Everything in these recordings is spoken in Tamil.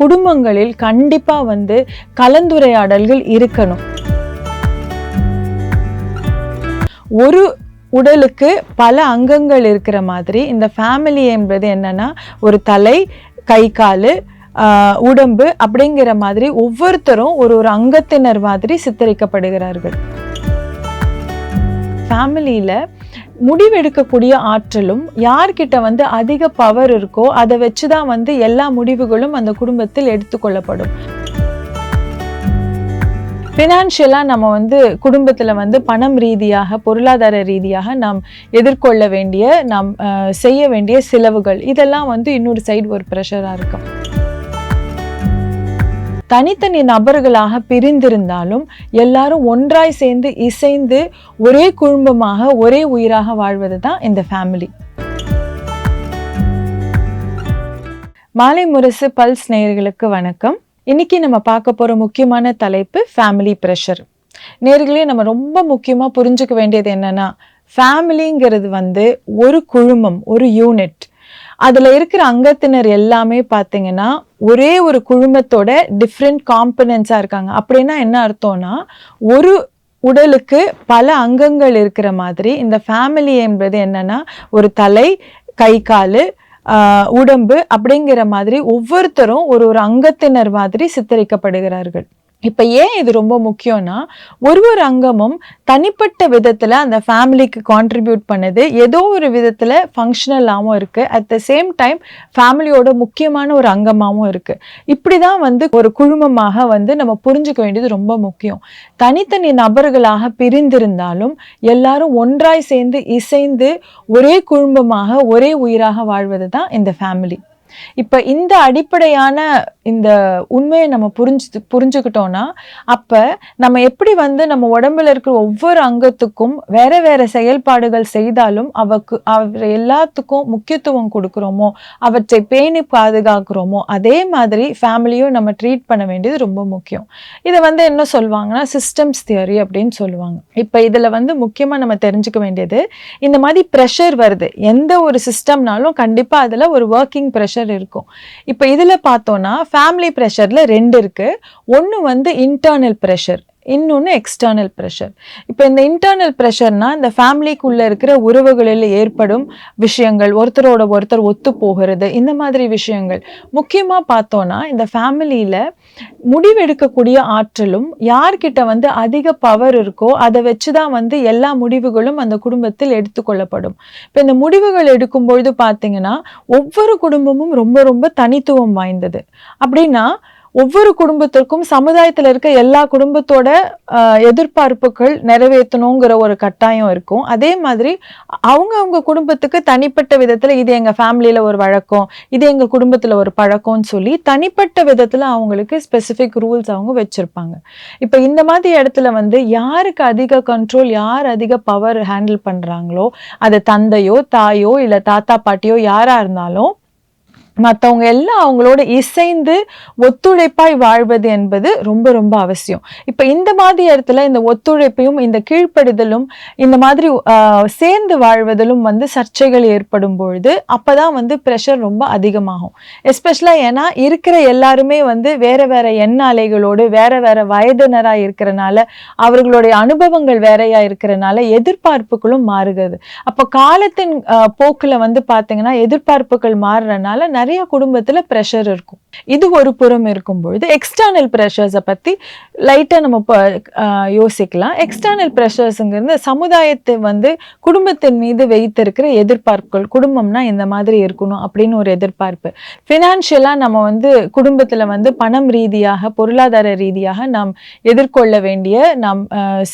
குடும்பங்களில் கண்டிப்பாக வந்து கலந்துரையாடல்கள் இருக்கணும். ஒரு உடலுக்கு பல அங்கங்கள் இருக்கிற மாதிரி இந்த ஃபேமிலி என்பது என்னன்னா ஒரு தலை கை கால் உடம்பு அப்படிங்கிற மாதிரி ஒவ்வொருத்தரும் ஒரு ஒரு அங்கத்தினர் மாதிரி சித்தரிக்கப்படுகிறார்கள். ஃபேமிலியில் முடிவெடுக்கக்கூடிய ஆற்றலும் யார்கிட்ட வந்து அதிக பவர் இருக்கோ அதை வச்சு தான் வந்து எல்லா முடிவுகளும் அந்த குடும்பத்தில் எடுத்துக்கொள்ளப்படும் ஃபினான்ஷியலாக நம்ம வந்து குடும்பத்தில் வந்து பணம் ரீதியாக பொருளாதார ரீதியாக நாம் எதிர்கொள்ள வேண்டிய நாம் அஹ், செய்ய வேண்டிய செலவுகள் இதெல்லாம் வந்து இன்னொரு சைடு ஒரு ப்ரெஷராக இருக்கும். தனித்தனி நபர்களாக பிரிந்திருந்தாலும் எல்லாரும் ஒன்றாய் சேர்ந்து இசைந்து ஒரே குடும்பமாக ஒரே உயிராக வாழ்வது தான் இந்த ஃபேமிலி மாலை முரசு பல்ஸ் நேயர்களுக்கு வணக்கம். இன்னைக்கு நம்ம பார்க்க போற முக்கியமான தலைப்பு ஃபேமிலி ப்ரெஷர் நேர்களே நம்ம ரொம்ப முக்கியமா புரிஞ்சுக்க வேண்டியது என்னன்னா ஃபேமிலிங்கிறது வந்து ஒரு குழுமம் ஒரு யூனிட் அதில் இருக்கிற அங்கத்தினர் எல்லாமே பார்த்தீங்கன்னா ஒரே ஒரு குழுமத்தோட டிஃப்ரெண்ட் காம்பனன்ஸாக இருக்காங்க. அப்படின்னா என்ன அர்த்தம்னா ஒரு உடலுக்கு பல அங்கங்கள் இருக்கிற மாதிரி இந்த ஃபேமிலி என்பது என்னன்னா ஒரு தலை கை கால் உடம்பு அப்படிங்கிற மாதிரி ஒவ்வொருத்தரும் ஒரு ஒரு அங்கத்தினர் மாதிரி சித்தரிக்கப்படுகிறார்கள். இப்போ ஏன் இது ரொம்ப முக்கியம்னா ஒரு ஒரு அங்கமும் தனிப்பட்ட விதத்தில் அந்த ஃபேமிலிக்கு கான்ட்ரிபியூட் பண்ணுது. ஏதோ ஒரு விதத்தில் ஃபங்க்ஷனலாகவும் இருக்குது அட் த சேம் டைம் ஃபேமிலியோட முக்கியமான ஒரு அங்கமாகவும் இருக்குது இப்படி தான் வந்து ஒரு குழுமமாக வந்து நம்ம புரிஞ்சுக்க வேண்டியது ரொம்ப முக்கியம். தனித்தனி நபர்களாக பிரிந்திருந்தாலும் எல்லாரும் ஒன்றாய் சேர்ந்து இசைந்து ஒரே குடும்பமாக ஒரே உயிராக வாழ்வது தான் இந்த ஃபேமிலி இப்ப இந்த அடிப்படையான இந்த உண்மையை நம்ம புரிஞ்சு புரிஞ்சுக்கிட்டோம்னா அப்ப நம்ம எப்படி வந்து நம்ம உடம்புல இருக்கிற ஒவ்வொரு அங்கத்துக்கும் வேற வேற செயல்பாடுகள் செய்தாலும் அவக்கு அவர் எல்லாத்துக்கும் முக்கியத்துவம் கொடுக்குறோமோ அவற்றை பேணி பாதுகாக்கிறோமோ அதே மாதிரி ஃபேமிலியும் நம்ம ட்ரீட் பண்ண வேண்டியது ரொம்ப முக்கியம். இதை வந்து என்ன சொல்லுவாங்கன்னா சிஸ்டம்ஸ் தியரி அப்படின்னு சொல்லுவாங்க. இப்போ இதில் வந்து முக்கியமாக நம்ம தெரிஞ்சுக்க வேண்டியது இந்த மாதிரி ப்ரெஷர் வருது. எந்த ஒரு சிஸ்டம்னாலும் கண்டிப்பாக அதில் ஒரு ஒர்க்கிங் ப்ரெஷர் இருக்கும். இப்போ இதில் பார்த்தோன்னா ஃபேமிலி ப்ரெஷரில் ரெண்டு இருக்குது ஒன்று வந்து இன்டர்னல் ப்ரெஷர் இன்னொன்று எக்ஸ்டர்னல் ப்ரெஷர் இப்போ இந்த இன்டர்னல் ப்ரெஷர்னால் இந்த ஃபேமிலிக்குள்ளே இருக்கிற உறவுகளில் ஏற்படும் விஷயங்கள் ஒருத்தரோட ஒருத்தர் ஒத்து போகிறது இந்த மாதிரி விஷயங்கள். முக்கியமாக பார்த்தோன்னா இந்த ஃபேமிலியில் முடிவெடுக்கக்கூடிய ஆற்றலும் யார்கிட்ட வந்து அதிக பவர் இருக்கோ அதை வச்சு தான் வந்து எல்லா முடிவுகளும் அந்த குடும்பத்தில் எடுத்துக்கொள்ளப்படும். இப்போ இந்த முடிவுகள் எடுக்கும் பொழுது பார்த்தீங்கன்னா ஒவ்வொரு குடும்பமும் ரொம்ப ரொம்ப தனித்துவம் வாய்ந்தது. அப்படின்னா ஒவ்வொரு குடும்பத்திற்கும் சமுதாயத்தில் இருக்க எல்லா குடும்பத்தோட எதிர்பார்ப்புகள் நிறைவேற்றணுங்கிற ஒரு கட்டாயம் இருக்கும். அதே மாதிரி அவங்க அவங்க குடும்பத்துக்கு தனிப்பட்ட விதத்தில் இது எங்கள் ஃபேமிலியில் ஒரு வழக்கம் இது எங்கள் குடும்பத்தில் ஒரு பழக்கம்னு சொல்லி தனிப்பட்ட விதத்தில் அவங்களுக்கு ஸ்பெசிஃபிக் ரூல்ஸ் அவங்க வச்சுருப்பாங்க. இப்போ இந்த மாதிரி இடத்துல வந்து யாருக்கு அதிக கண்ட்ரோல் யார் அதிக பவர் ஹேண்டில் பண்ணுறாங்களோ அது தந்தையோ தாயோ இல்லை தாத்தா பாட்டியோ யாராக இருந்தாலும் மற்றவங்க எல்லாம் அவங்களோட இசைந்து ஒத்துழைப்பாய் வாழ்வது என்பது ரொம்ப ரொம்ப அவசியம். இப்போ இந்த மாதிரி இடத்துல இந்த ஒத்துழைப்பையும் இந்த கீழ்ப்படுதலும் இந்த மாதிரி சேர்ந்து வாழ்வதிலும் வந்து சர்ச்சைகள் ஏற்படும் பொழுது அப்பதான் வந்து ப்ரெஷர் ரொம்ப அதிகமாகும். எஸ்பெஷலாக ஏன்னா இருக்கிற எல்லாருமே வந்து வேற வேற எண்ண அலைகளோடு வேற வேற வயதினராக இருக்கிறனால அவர்களுடைய அனுபவங்கள் வேறையாக இருக்கிறனால எதிர்பார்ப்புகளும் மாறுகிறது. அப்போ காலத்தின் போக்கில் வந்து பார்த்தீங்கன்னா எதிர்பார்ப்புகள் மாறுறனால நிறைய குடும்பத்துல ப்ரெஷர் இருக்கும். இது ஒரு புறம் இருக்கும் பொழுது எக்ஸ்டர்னல் ப்ரெஷர்ஸை பத்தி லைட்டா நம்ம யோசிக்கலாம். எக்ஸ்டர்னல் ப்ரெஷர்ஸுங்கிறது சமுதாயத்தை வந்து குடும்பத்தின் மீது வைத்திருக்கிற எதிர்பார்ப்புகள். குடும்பம்னா இந்த மாதிரி இருக்கணும் அப்படின்னு ஒரு எதிர்பார்ப்பு. ஃபினான்ஷியலா நம்ம வந்து குடும்பத்துல வந்து பணம் ரீதியாக பொருளாதார ரீதியாக நாம் எதிர்கொள்ள வேண்டிய நாம்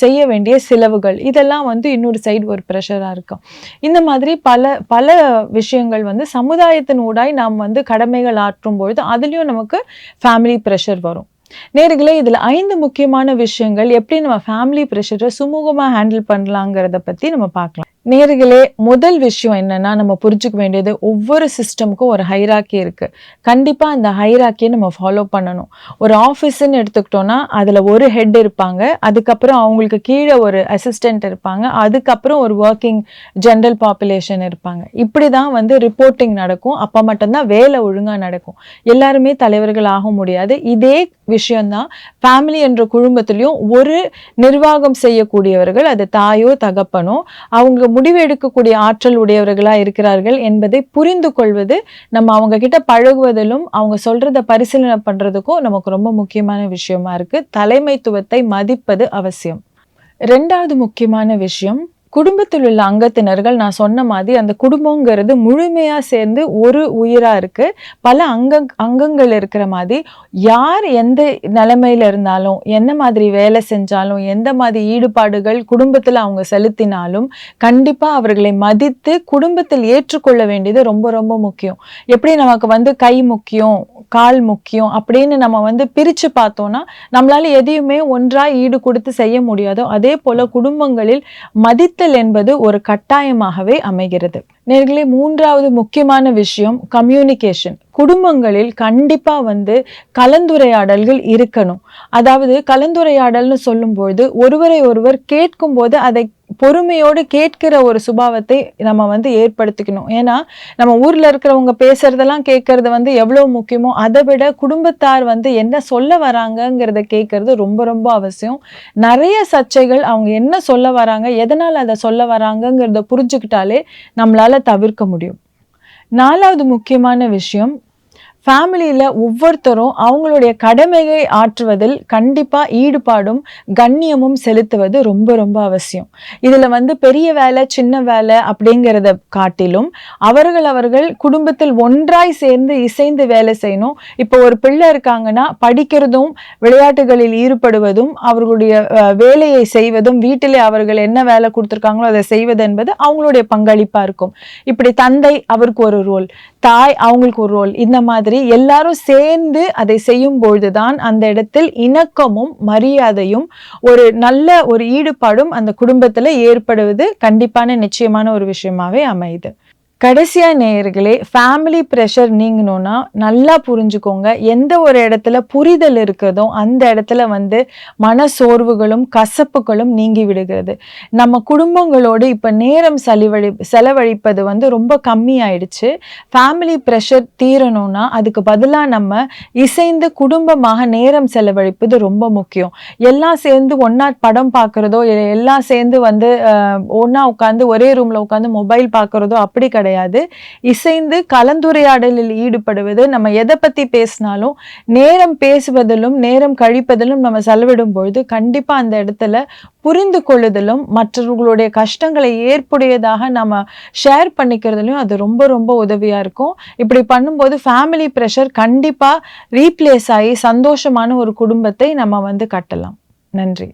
செய்ய வேண்டிய செலவுகள். இதெல்லாம் வந்து இன்னொரு சைடு ஒரு ப்ரெஷராக இருக்கும். இந்த மாதிரி பல பல விஷயங்கள் வந்து சமுதாயத்தின் ஊடாய் நாம் வந்து கடமைகள் ஆற்றும் பொழுது அதுலயும் நமக்கு ஃபேமிலி ப்ரெஷர் வரும். நேர்களே இதுல ஐந்து முக்கியமான விஷயங்கள் எப்படி நம்ம ஃபேமிலி ப்ரெஷரை சுமூகமா ஹேண்டில் பண்ணலாங்கிறத பத்தி நம்ம பார்க்கலாம். நேர்களே முதல் விஷயம் என்னன்னா நம்ம புரிஞ்சுக்க வேண்டியது ஒவ்வொரு சிஸ்டமுக்கும் ஒரு ஹைராக்கி இருக்கு. கண்டிப்பா அந்த ஹைராக்கியை நம்ம ஃபாலோ பண்ணணும். ஒரு ஆஃபீஸ்ன்னு எடுத்துக்கிட்டோம்னா அதுல ஒரு ஹெட் இருப்பாங்க. அதுக்கப்புறம் அவங்களுக்கு கீழே ஒரு அசிஸ்டன்ட் இருப்பாங்க. அதுக்கப்புறம் ஒரு ஒர்க்கிங் ஜென்ரல் பாப்புலேஷன் இருப்பாங்க. இப்படி தான் வந்து ரிப்போர்ட்டிங் நடக்கும். அப்போ மட்டும்தான் வேலை ஒழுங்கா நடக்கும். எல்லாருமே தலைவர்கள் ஆக முடியாது. இதே விஷயம்தான் ஃபேமிலி என்ற குடும்பத்திலையும் ஒரு நிர்வாகம் செய்யக்கூடியவர்கள் அது தாயோ தகப்பனோ அவங்க முடிவு எடுக்கக்கூடிய ஆற்றல் உடையவர்களா இருக்கிறார்கள் என்பதை புரிந்து கொள்வது நம்ம அவங்க கிட்ட பழகுவதிலும் அவங்க சொல்றத பரிசீலனை பண்றதுக்கும் நமக்கு ரொம்ப முக்கியமான விஷயமா இருக்கு. தலைமைத்துவத்தை மதிப்பது அவசியம். ரெண்டாவது முக்கியமான விஷயம் குடும்பத்தில் உள்ள அங்கத்தினர்கள் நான் சொன்ன மாதிரி அந்த குடும்பங்கிறது முழுமையாக சேர்ந்து ஒரு உயிராக இருக்குது பல அங்க அங்கங்கள் இருக்கிற மாதிரி யார் எந்த நிலைமையில் இருந்தாலும் என்ன மாதிரி வேலை செஞ்சாலும் எந்த மாதிரி ஈடுபாடுகள் குடும்பத்தில் அவங்க செலுத்தினாலும் கண்டிப்பாக அவர்களை மதித்து குடும்பத்தில் ஏற்றுக்கொள்ள வேண்டியது ரொம்ப ரொம்ப முக்கியம். எப்படி நமக்கு வந்து கை முக்கியம் கால் முக்கியம் அப்படின்னு நம்ம வந்து பிரித்து பார்த்தோன்னா நம்மளால் எதையுமே ஒன்றாக ஈடு கொடுத்து செய்ய முடியாதோ அதே போல் குடும்பங்களில் மதித்த மதித்தல் என்பது ஒரு கட்டாயமாகவே அமைகிறது. நேர்களே மூன்றாவது முக்கியமான விஷயம் கம்யூனிகேஷன் குடும்பங்களில் கண்டிப்பா வந்து கலந்துரையாடல்கள் இருக்கணும். அதாவது கலந்துரையாடல்னு சொல்லும்போது ஒருவரை ஒருவர் கேட்கும்போது அதை பொறுமையோடு கேட்கிற ஒரு சுபாவத்தை நம்ம வந்து ஏற்படுத்திக்கணும். ஏன்னா நம்ம ஊரில் இருக்கிறவங்க பேசுறதெல்லாம் கேட்கறது வந்து எவ்வளோ முக்கியமோ அதை விட குடும்பத்தார் வந்து என்ன சொல்ல வராங்கங்கிறத கேட்கறது ரொம்ப ரொம்ப அவசியம். நிறைய சர்ச்சைகள் அவங்க என்ன சொல்ல வராங்க எதனால் அதை சொல்ல வராங்கங்கிறத புரிஞ்சுக்கிட்டாலே நம்மளால தவிர்க்க முடியும். நாலாவது முக்கியமான விஷயம் ஃபேமிலியில் ஒவ்வொருத்தரும் அவங்களுடைய கடமையை ஆற்றுவதில் கண்டிப்பாக ஈடுபாடும் கண்ணியமும் செலுத்துவது ரொம்ப ரொம்ப அவசியம். இதில் வந்து பெரிய வேலை சின்ன வேலை அப்படிங்கிறத காட்டிலும் அவர்கள் அவர்கள் குடும்பத்தில் ஒன்றாய் சேர்ந்து இசைந்து வேலை செய்யணும். இப்போ ஒரு பிள்ளை இருக்காங்கன்னா படிக்கிறதும் விளையாட்டுகளில் ஈடுபடுவதும் அவர்களுடைய வேலையை செய்வதும் வீட்டிலே அவர்கள் என்ன வேலை கொடுத்துருக்காங்களோ அதை செய்வது என்பது அவங்களுடைய பங்களிப்பாக இருக்கும். இப்படி தந்தை அவருக்கு ஒரு ரோல் தாய் அவங்களுக்கு ஒரு ரோல் இந்த மாதிரி எல்லாரும் சேர்ந்து அதை செய்யும் பொழுதுதான் அந்த இடத்தில் இணக்கமும் மரியாதையும் ஒரு நல்ல ஒரு ஈடுபாடும் அந்த குடும்பத்தில் ஏற்படுவது கண்டிப்பான நிச்சயமான ஒரு விஷயமாவே அமையுது. கடைசியா நேயர்களே ஃபேமிலி ப்ரெஷர் நீங்கணும்னா நல்லா புரிஞ்சுக்கோங்க. எந்த ஒரு இடத்துல புரிதல் இருக்கிறதோ அந்த இடத்துல வந்து மன சோர்வுகளும் கசப்புகளும் நீங்கி விடுகிறது. நம்ம குடும்பங்களோடு இப்போ நேரம் செலவழி செலவழிப்பது வந்து ரொம்ப கம்மியாயிடுச்சு. ஃபேமிலி ப்ரெஷர் தீரணும்னா அதுக்கு பதிலாக நம்ம இசைந்து குடும்பமாக நேரம் செலவழிப்பது ரொம்ப முக்கியம். எல்லாம் சேர்ந்து ஒன்றா படம் பார்க்குறதோ எல்லாம் சேர்ந்து வந்து ஒன்றா உட்காந்து ஒரே ரூமில் உட்காந்து மொபைல் பார்க்குறதோ அப்படி கிடையாது. இசைந்து கலந்துரையாடலில் ஈடுபடுவது நம்ம எதை பற்றி பேசினாலும் நேரம் பேசுவதிலும் நேரம் கழிப்பதிலும் நம்ம செலவிடும் பொழுது கண்டிப்பாக அந்த இடத்துல புரிந்து கொள்ளுதலும் மற்றவர்களுடைய கஷ்டங்களை ஏற்புடையதாக நம்ம ஷேர் பண்ணிக்கிறதுலையும் அது ரொம்ப ரொம்ப உதவியாக இருக்கும். இப்படி பண்ணும்போது ஃபேமிலி ப்ரெஷர் கண்டிப்பாக ரீப்ளேஸ் ஆகி சந்தோஷமான ஒரு குடும்பத்தை நம்ம வந்து கட்டலாம். நன்றி.